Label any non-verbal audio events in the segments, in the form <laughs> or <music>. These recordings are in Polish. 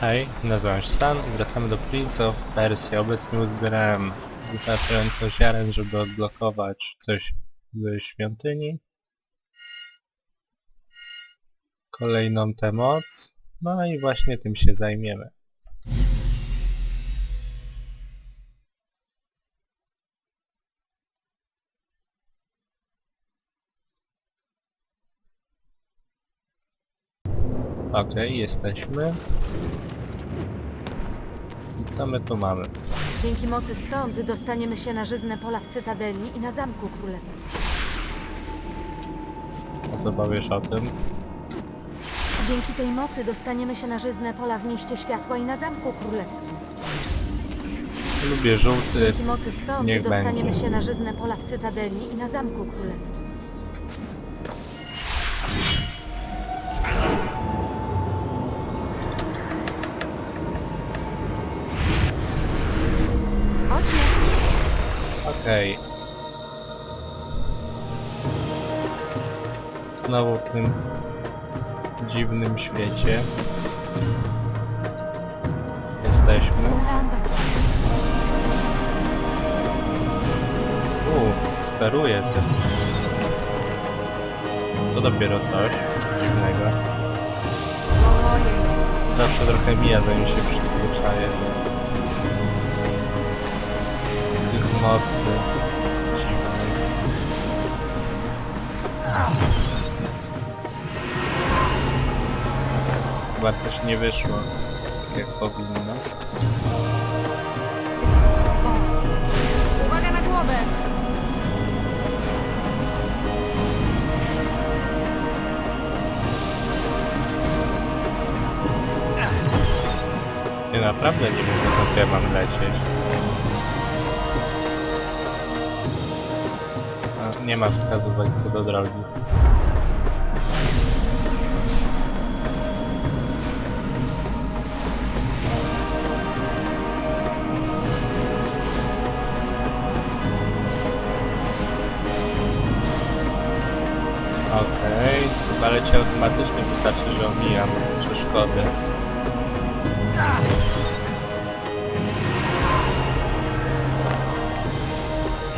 Hej, nazywam się San i wracamy do Prince of Persia. Obecnie uzbierałem wystarczająco ziaren, żeby odblokować coś ze świątyni. Kolejną tę moc. No i właśnie tym się zajmiemy. Okej, jesteśmy. I co my tu mamy? Dzięki mocy stąd dostaniemy się na żyzne pola w Cytadeli i na Zamku Królewskim. A co powiesz o tym? Dzięki tej mocy dostaniemy się na żyzne pola w Mieście Światła i na Zamku Królewskim. Lubię żółty. Dzięki mocy stąd niech dostaniemy będzie. się na żyzne pola w Cytadeli i na Zamku Królewskim. Okej. Znowu w tym dziwnym świecie. Jesteśmy. Uuu, steruję tym. To dopiero coś dziwnego. Zawsze trochę mija, zanim się przyzwyczaję mocy dziwnych. Chyba coś nie wyszło tak jak powinno. Uwaga na głowę! Nie naprawdę nie wiem ja mam lecieć. Nie ma wskazówek co do drogi. Okej, chyba leci automatycznie, wystarczy, że omijam przeszkody.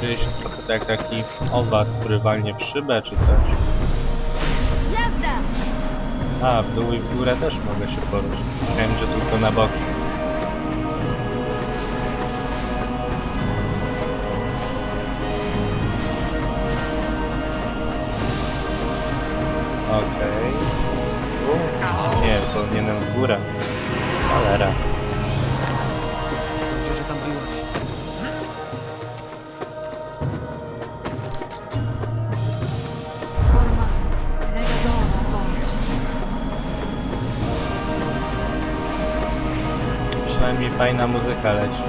Czuję się jak taki owad, który walnie w szybę czy coś. Jazda! A, w dół i w górę też mogę się poruszyć. Myślałem, że tylko na boki. Okej. U, Nie, powinienem w górę. Cholera. Fajna muzyka leci.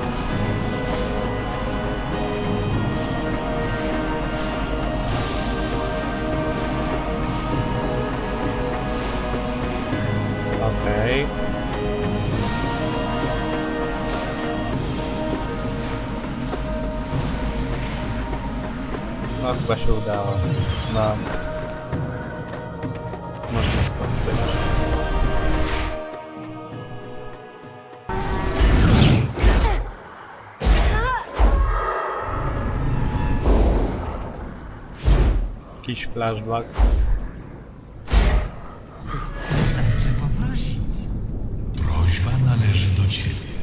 Okej. No chyba się udało. No. Jakiś flashback. Wystarczy poprosić. Prośba należy do ciebie.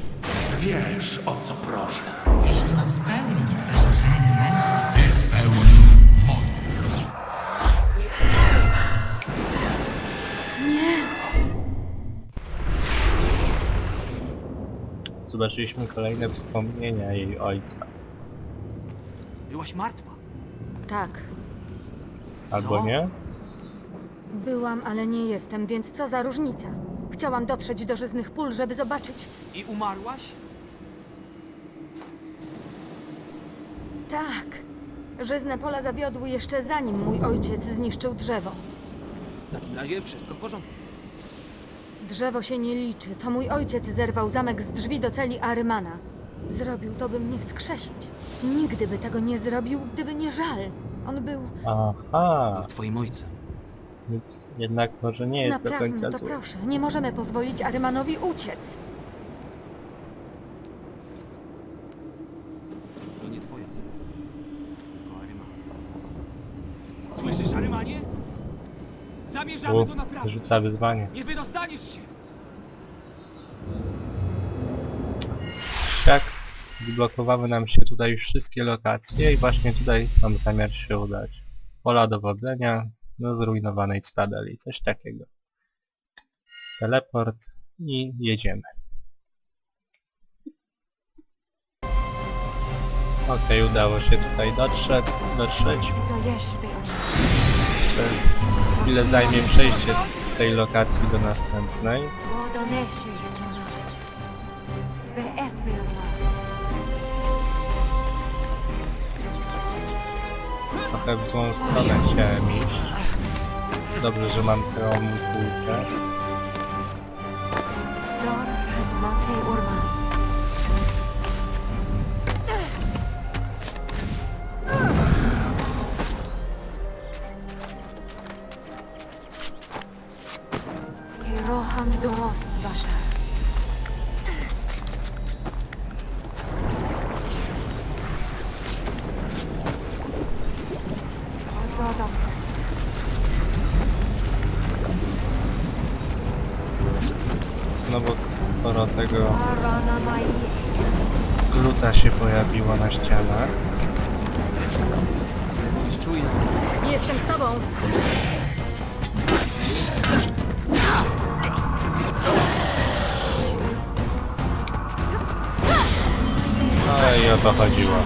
Wiesz, o co proszę. Jeśli mam spełnić twe życzenie, Ty spełnij moje. Zobaczyliśmy kolejne wspomnienia jej ojca. Byłaś martwa. Tak, Albo nie? byłam, ale nie jestem, więc co za różnica? Chciałam dotrzeć do żyznych pól, żeby zobaczyć. I umarłaś? Tak. Żyzne pola zawiodły jeszcze zanim mój ojciec zniszczył drzewo. W takim razie wszystko w porządku. Drzewo się nie liczy. To mój ojciec zerwał zamek z drzwi do celi Arymana. Zrobił to, by mnie wskrzesić. Nigdy by tego nie zrobił, gdyby nie żal. On był... Aha. Był twoim ojcem. Więc jednak może nie jest do Naprawmy końca to zły. proszę. Nie możemy pozwolić Arymanowi uciec. To nie twoja. Tylko Aryma. Słyszysz, Arymanie? Zamierzamy to U, naprawić. rzuca wyzwanie. Nie wydostaniesz się! Zblokowały nam się tutaj już wszystkie lokacje i właśnie tutaj mam zamiar się udać. Pola dowodzenia do zrujnowanej Stadeli, coś takiego. Teleport i jedziemy. Okej, udało się tutaj dotrzeć, dotrzeć. Jeszcze chwilę zajmie przejście z tej lokacji do następnej. Trochę w złą stronę chciałem iść. Dobrze, że mam tę kulkę. Roham Doros Znowu sporo tego gluta się pojawiło na ścianach. Bądź czujny. Jestem z tobą. No i o to chodziło.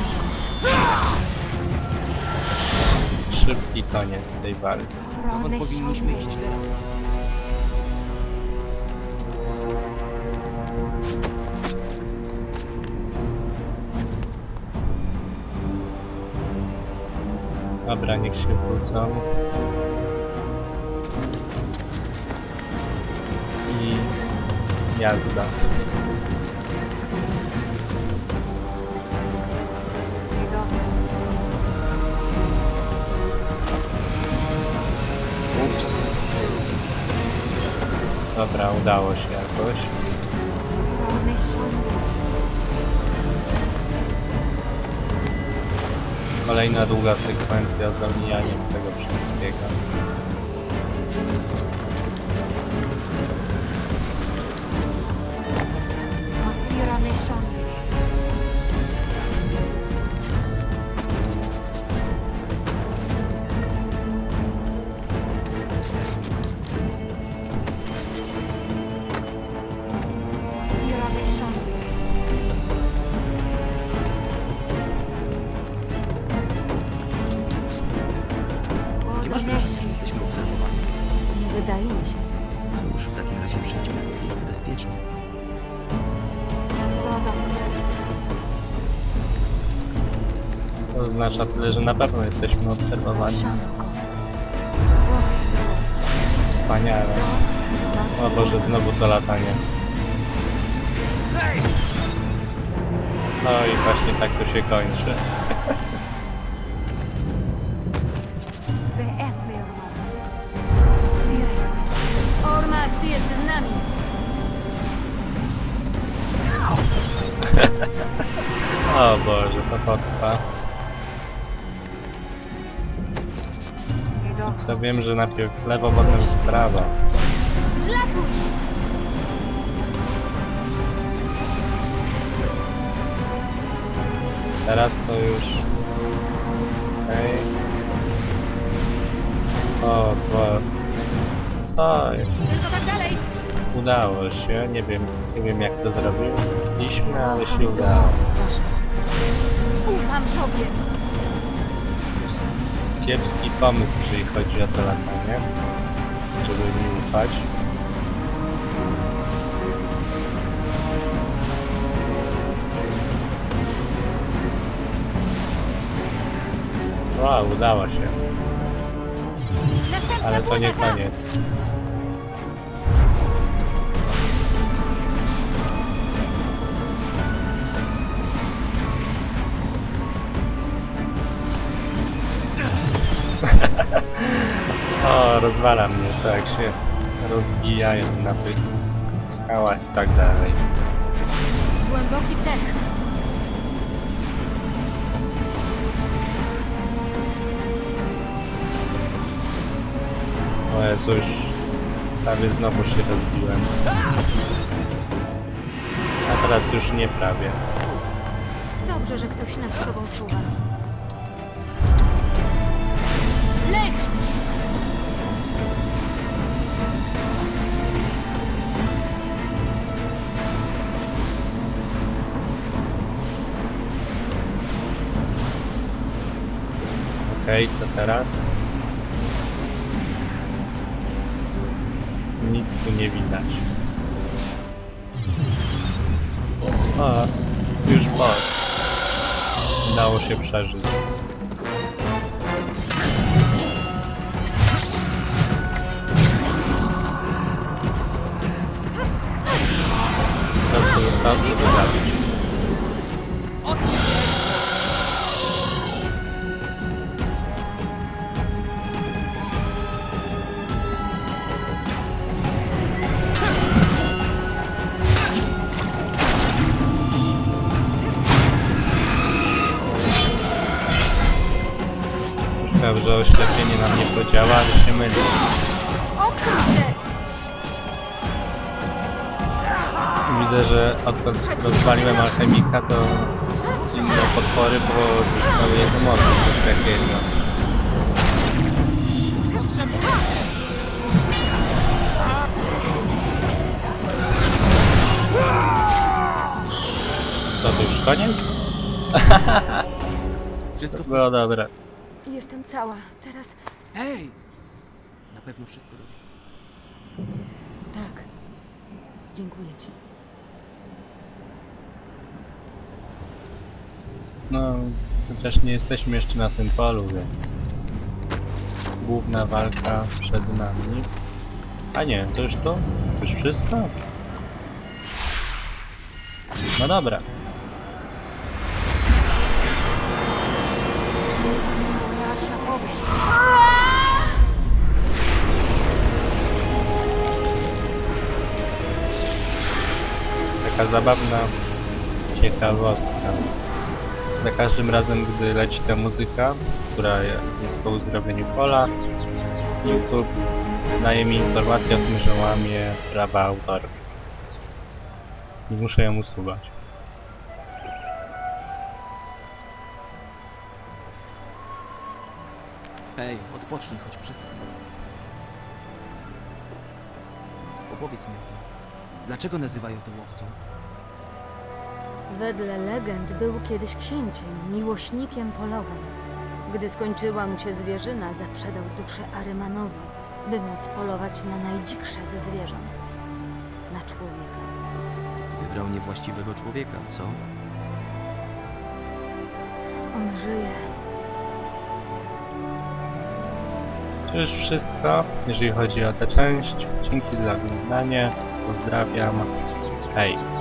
Szybki koniec tej walki. Dokąd powinniśmy iść teraz? Dobra, niech się wrócą. I jazda. Dobra, udało się jakoś. Kolejna długa sekwencja z omijaniem tego wszystkiego. Oznacza tyle, że na pewno jesteśmy obserwowani. Wspaniale. O Boże, znowu to latanie. No i właśnie tak to się kończy. Ormast jest z nami. O Boże, to potrwa. Co wiem, że najpierw w lewo, potem w prawo. Zlatuj! Teraz to już... Okej. O Boże. Co? Tylko tak dalej. Udało się, nie wiem, nie wiem jak to zrobiliśmy, ale się udało. Ufam tobie. Kiepski pomysł, jeżeli chodzi o to latanie, żeby mi ufać. Wow, udało się, ale to nie koniec. Rozwala mnie, to jak się rozbijają na tych skałach i tak dalej. Głęboki wdech. O Jezu, już prawie znowu się rozbiłem. A teraz już nie prawie. Dobrze, że ktoś nad tobą czuwa. Leć! Okej, co teraz? Nic tu nie widać. O, już boss. Udało się przeżyć. To co zostało tylko zabić. Widzę, że odkąd rozwaliłem alchemika, to inne potwory pozyskały jego moc, coś takiego. Co, to już koniec? <laughs> Wszystko w Było dobre. Jestem cała. Teraz Hej! Na pewno wszystko dobrze. tak. Dziękuję ci. No, chociaż nie jesteśmy jeszcze na tym polu, więc... Główna walka przed nami. A nie, to już to? Już wszystko? No dobra. Taka zabawna ciekawostka. Za każdym razem, gdy leci ta muzyka, która jest po uzdrowieniu pola, YouTube daje mi informację o tym, że łamie prawa autorskie. I muszę ją usuwać. Hej, odpocznij choć przez chwilę. Opowiedz mi o tym. Dlaczego nazywają to łowcą? Wedle legend był kiedyś księciem, miłośnikiem polowym. Gdy skończyła mu się zwierzyna, zaprzedał duszę Arymanowi, by móc polować na najdziksze ze zwierząt. Na człowieka. Wybrał niewłaściwego człowieka, co? On żyje. To już wszystko, jeżeli chodzi o tę część. Dzięki za oglądanie. Pozdrawiam. Hej.